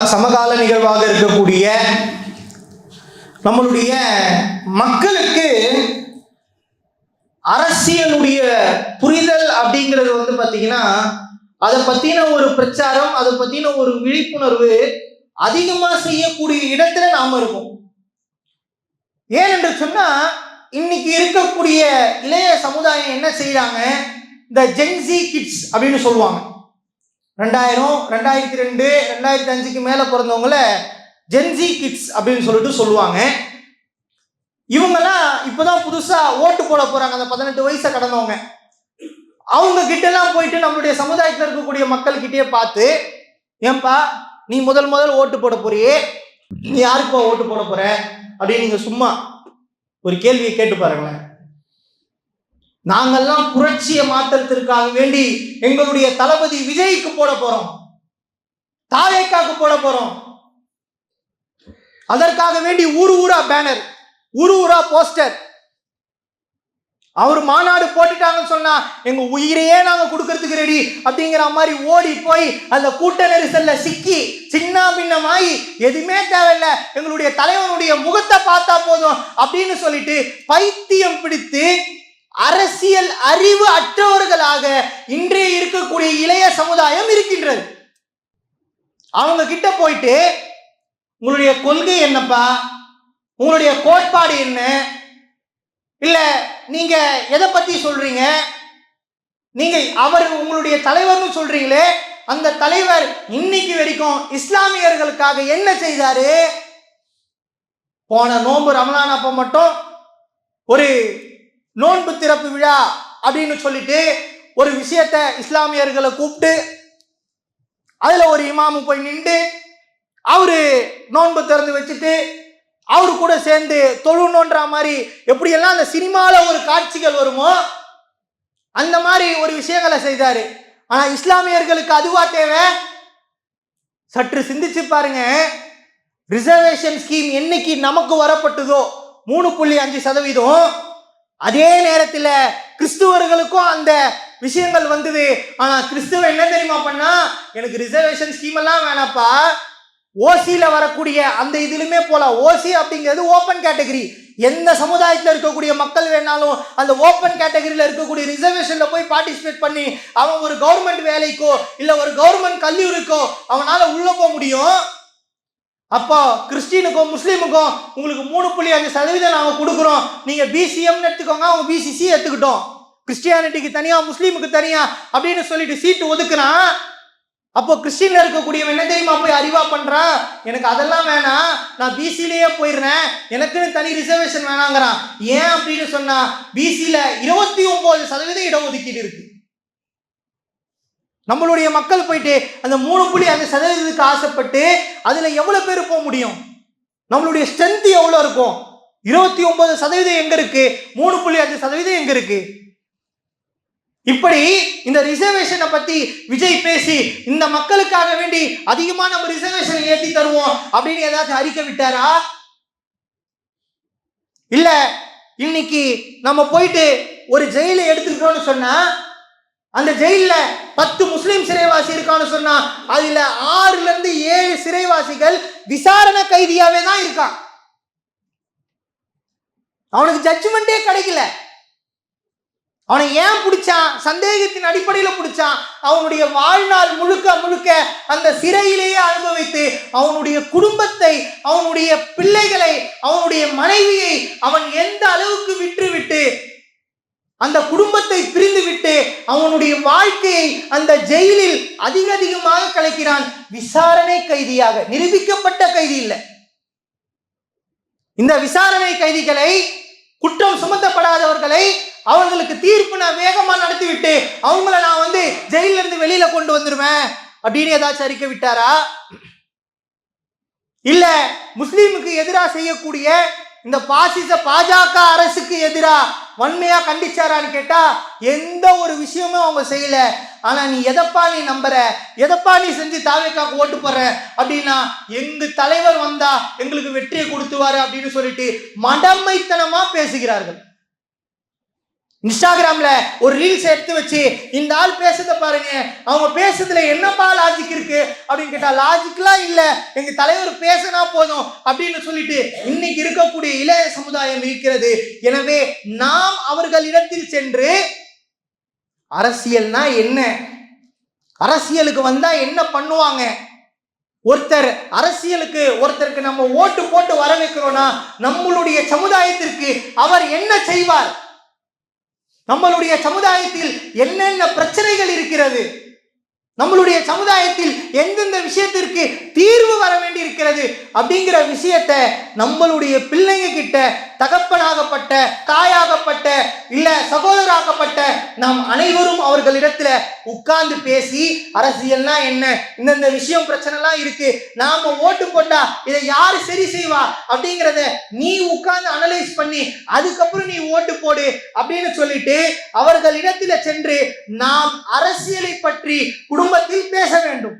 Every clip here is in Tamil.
சமகால நிகழ்வாக இருக்கக்கூடிய நம்மளுடைய மக்களுக்கு அரசியலுடைய புரிதல் அப்படிங்கிறது வந்து பார்த்தீங்கன்னா அதை பற்றின ஒரு பிரச்சாரம் அதை பற்றின ஒரு விழிப்புணர்வு அதிகமாக செய்யக்கூடிய இடத்துல நாம் இருக்கோம். ஏனென்று சொன்னால் இன்னைக்கு இருக்கக்கூடிய இளைய சமுதாயம் என்ன செய்கிறாங்க இந்த ஜென்சி கிட்ஸ் அப்படின்னு சொல்லுவாங்க. ரெண்டாயிரம் ரெண்டாயிரத்தி ரெண்டு ரெண்டாயிரத்தி அஞ்சுக்கு மேலே பிறந்தவங்கள ஜென்சி கிட்ஸ் அப்படின்னு சொல்லிட்டு சொல்லுவாங்க. இவங்கெல்லாம் இப்போதான் புதுசாக ஓட்டு போட போகிறாங்க அந்த பதினெட்டு வயசை கடந்தவங்க. அவங்க கிட்டலாம் போயிட்டு நம்மளுடைய சமுதாயத்தில் இருக்கக்கூடிய மக்கள்கிட்டயே பார்த்து ஏன்பா நீ முதல் முதல் ஓட்டு போட போறியே? நீ யாருக்குப்பா ஓட்டு போட போற? அப்படின்னு நீங்கள் சும்மா ஒரு கேள்வியை கேட்டு பாருங்களேன். நாங்கெல்லாம் புரட்சியை மாற்றத்திற்காக வேண்டி எங்களுடைய தளபதி விஜய்க்கு போட போறோம். தாவேக்காக்கு போட போறோம். அதற்காக வேண்டி ஊர் ஊரா பேனர் ஊர் ஊரா போஸ்டர். அவர் மாநாடு போட்டுட்டாங்கன்னு சொன்னா எங்க உயிரையே நாங்க கொடுக்கறதுக்கு ரெடி அப்படிங்கிற மாதிரி ஓடி போய் அந்த கூட்ட நெரிசல்ல சிக்கி சின்ன பின்னமாயி எதுவுமே தேவையில்ல எங்களுடைய தலைவனுடைய முகத்தை பார்த்தா போதும் அப்படின்னு சொல்லிட்டு பைத்தியம் பிடித்து அரசியல் அறிவு அற்றவர்களாக இன்றைய இருக்கக்கூடிய இளைய சமுதாயம் இருக்கின்றது. அவங்க கிட்ட போயிட்டு உங்களுடைய கொள்கை என்னப்பா? உங்களுடைய கோட்பாடு என்ன? இல்ல நீங்க எதை பத்தி சொல்றீங்க? நீங்க அவர் உங்களுடைய தலைவர்னு சொல்றீங்களே அந்த தலைவர் இன்னைக்கு வரைக்கும் இஸ்லாமியர்களுக்காக என்ன செய்தாரு? போன நோன்பு ரமலான் அப்ப மட்டும் ஒரு நோன்பு திறப்பு விழா அப்படின்னு சொல்லிட்டு ஒரு விஷயத்த இஸ்லாமியர்களை கூப்பிட்டு அதுல ஒரு இமாமு போய் நின்று அவரு நோன்பு திறந்து வச்சுட்டு அவரு கூட சேர்ந்து தொழுணுன்ற மாதிரி எப்படியெல்லாம் அந்த சினிமாவில் ஒரு காட்சிகள் வருமோ அந்த மாதிரி ஒரு விஷயங்களை செய்தாரு. ஆனா இஸ்லாமியர்களுக்கு அதுவா தேவை? சற்று சிந்திச்சு பாருங்க. ரிசர்வேஷன் ஸ்கீம் என்னைக்கு நமக்கு வரப்பட்டதோ மூணு புள்ளி அஞ்சு சதவீதம் அதே நேரத்தில் கிறிஸ்துவர்களுக்கும் அந்த விஷயங்கள் வந்தது. ஆனால் கிறிஸ்துவ என்ன தெரியுமா பண்ணா? எனக்கு ரிசர்வேஷன் ஸ்கீம் எல்லாம் வேணாப்பா. ஓசியில் வரக்கூடிய அந்த இதுலுமே போகலாம் ஓசி அப்படிங்கிறது ஓப்பன் கேட்டகரி எந்த சமுதாயத்தில் இருக்கக்கூடிய மக்கள் வேணாலும் அந்த ஓப்பன் கேட்டகரியில் இருக்கக்கூடிய ரிசர்வேஷனில் போய் பார்ட்டிசிபேட் பண்ணி அவன் ஒரு கவர்மெண்ட் வேலைக்கோ இல்லை ஒரு கவர்மெண்ட் கல்லூரிக்கோ அவனால் உள்ளே போக முடியும். அப்போ கிறிஸ்டினுக்கும் முஸ்லீமுக்கும் உங்களுக்கு மூணு புள்ளி அஞ்சு சதவீதம் நாங்கள் கொடுக்குறோம். நீங்கள் பிசிஎம்னு எடுத்துக்கோங்க அவங்க பிசிசி எடுத்துக்கிட்டோம். கிறிஸ்டியானிட்டிக்கு தனியாக முஸ்லீமுக்கு தனியாக அப்படின்னு சொல்லிட்டு சீட்டு ஒதுக்குறான் அப்போ கிறிஸ்டின்ல இருக்கக்கூடியவன் என்ன தெரியுமா போய் அறிவா பண்றான் எனக்கு அதெல்லாம் வேணாம். நான் பிசிலேயே போயிடுறேன். எனக்குன்னு தனி ரிசர்வேஷன் வேணாங்கிறான். ஏன் அப்படின்னு சொன்னா பிசியில இருபத்தி ஒன்பது சதவீதம் இடஒதுக்கீடு இருக்கு. நம்மளுடைய மக்கள் போயிட்டு அந்த மூணு புள்ளி அந்த சதவீதத்துக்கு ஆசைப்பட்டு அதில் எவ்வளோ பேர் போக முடியும்? நம்மளுடைய ஸ்ட்ரென்த் எவ்வளோ இருக்கும்? இருபத்தி ஒன்பது சதவீதம் எங்கே இருக்கு? மூணு புள்ளி அஞ்சு சதவீதம் எங்கே இருக்கு? இப்படி இந்த ரிசர்வேஷனை பத்தி விஜய் பேசி இந்த மக்களுக்காக வேண்டி அதிகமா நம்ம ரிசர்வேஷன் ஏற்றி தருவோம் அப்படின்னு ஏதாச்சும் அறிக்கை விட்டாரா? இல்ல இன்னைக்கு நம்ம போயிட்டு ஒரு ஜெயில எடுத்துக்கிட்டோம்னு சொன்னா அந்த ஜெயில பத்து முஸ்லீம் சிறைவாசி இருக்கான்னு சொன்னா அதுல ஆறுல இருந்து ஏழு சிறைவாசிகள் விசாரணை கைதியாவே தான் இருக்கான். அவனுக்கு ஜட்ஜ்மெண்டே கிடைக்கல. அவனை ஏன் பிடிச்சான்? சந்தேகத்தின் அடிப்படையில் பிடிச்சான். அவனுடைய வாழ்நாள் முழுக்க முழுக்க அந்த சிறையிலேயே அனுபவித்து அவனுடைய குடும்பத்தை அவனுடைய பிள்ளைகளை அவனுடைய மனைவியை அவன் எந்த அளவுக்கு விட்டுவிட்டு அந்த குடும்பத்தை பிரி அவனுடைய வாழ்க்கையை அந்த ஜெயிலில் அதிக அதிகமாக கலைக்கிறான். விசாரணை கைதியாக நிரூபிக்கப்பட்ட கைதி இல்லை. இந்த விசாரணை கைதிகளை குற்றம் சுமத்தப்படாதவர்களை அவர்களுக்கு தீர்ப்பு நான் வேகமா நடத்திவிட்டு அவங்கள நான் வந்து ஜெயில இருந்து வெளியில கொண்டு வந்துருவேன் அப்படின்னு ஏதாச்சும் அறிக்கை விட்டாரா? இல்ல முஸ்லீமுக்கு எதிராக செய்யக்கூடிய இந்த பாசிச பாஜக அரசுக்கு எதிராக வன்மையா கண்டிச்சாரான்னு கேட்டா எந்த ஒரு விஷயமும் அவங்க செய்யல. ஆனா நீ எதப்பா நீ நம்புற? எதப்பா நீ செஞ்சு தாவேக்காக்கு ஓட்டு போடுற? அப்படின்னா எங்க தலைவர் வந்தா எங்களுக்கு வெற்றியை கொடுத்துவாரு அப்படின்னு சொல்லிட்டு மடமைத்தனமா பேசுகிறார்கள். இன்ஸ்டாகிராமில் ஒரு ரீல்ஸ் எடுத்து வச்சு இந்த ஆள் பேசுறத பாருங்க அவங்க பேசுறதுல என்னப்பா லாஜிக் இருக்கு? அப்படின்னு கேட்டால் லாஜிக்லாம் இல்லை. எங்க தலைவர் பேசினா போதும் அப்படின்னு சொல்லிட்டு இன்னைக்கு இருக்கக்கூடிய இளைய சமுதாயம் இருக்கிறது. எனவே நாம் அவர்களிடத்தில் சென்று அரசியல்னா என்ன? அரசியலுக்கு வந்தா என்ன பண்ணுவாங்க? ஒருத்தர் அரசியலுக்கு ஒருத்தருக்கு நம்ம ஓட்டு போட்டு வர வைக்கிறோம்னா நம்மளுடைய சமுதாயத்திற்கு அவர் என்ன செய்வார்? நம்மளுடைய சமுதாயத்தில் என்னென்ன பிரச்சனைகள் இருக்கிறது? நம்மளுடைய சமுதாயத்தில் எந்தெந்த விஷயத்திற்கு தீர்வு வர வேண்டி இருக்கிறது அப்படிங்கிற விஷயத்தை நம்மளுடைய பிள்ளைங்க கிட்ட தகப்பனாகப்பட்ட தாயாகப்பட்ட இல்ல சகோதராகப்பட்ட நாம் அனைவரும் அவர்களிடத்துல உட்கார்ந்து பேசி அரசியல்னா என்ன? இந்தந்த விஷயம் பிரச்சனைலாம் இருக்கு. நாம ஓட்டு போட்டா இதை யாரு சரி செய்வா? அப்படிங்கிறத நீ உட்கார்ந்து அனலைஸ் பண்ணி அதுக்கப்புறம் நீ ஓட்டு போடு அப்படின்னு சொல்லிட்டு அவர்களிடத்துல சென்று நாம் அரசியலை பற்றி குடும்பத்தில் பேச வேண்டும்.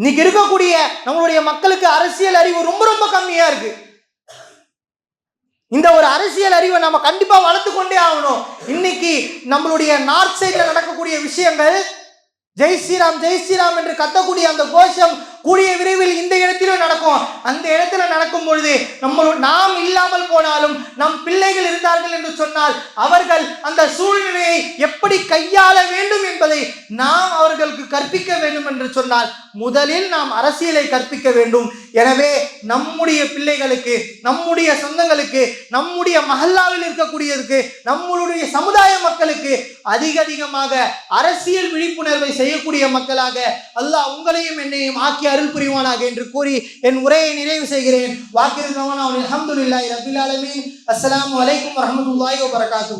இன்னைக்கு இருக்கக்கூடிய நம்மளுடைய மக்களுக்கு அரசியல் அறிவு ரொம்ப ரொம்ப கம்மியா இருக்கு. இந்த ஒரு அரசியல் அறிவை நம்ம கண்டிப்பா வளர்த்து கொண்டே ஆகணும். இன்னைக்கு நம்மளுடைய நார்த் சைட்ல நடக்கக்கூடிய விஷயங்கள் ஜெய் ஸ்ரீராம் ஜெய் ஸ்ரீராம் என்று கத்தக்கூடிய அந்த கோஷம் கூடிய விரைவில் இந்த இடத்திலும் நடக்கும். அந்த இடத்துல நடக்கும் பொழுது நம்ம நாம் இல்லாமல் போனாலும் நம் பிள்ளைகள் இருந்தார்கள் என்று சொன்னால் அவர்கள் அந்த சூழ்நிலையை எப்படி கையாள வேண்டும் என்பதை நாம் அவர்களுக்கு கற்பிக்க வேண்டும் என்று சொன்னால் முதலில் நாம் அரசியலை கற்பிக்க வேண்டும். எனவே நம்முடைய பிள்ளைகளுக்கு நம்முடைய சொந்தங்களுக்கு நம்முடைய மஹல்லாவில் இருக்கக்கூடியதுக்கு நம்மளுடைய சமுதாய மக்களுக்கு அதிக அதிகமாக அரசியல் விழிப்புணர்வை செய்யக்கூடிய மக்களாக அல்லாஹ் உங்களையும் என்னையும் ஆக்கி அருள் புரிவானாக என்று கூறி என் உரையை நிறைவு செய்கிறேன். வாக்கிருந்தவன் அவன் அலமதுல்லாஹி ரபில் அலமீன் அஸ்லாம் அலைக்கும் வரஹ்மத்துல்லாஹி வரகாத்து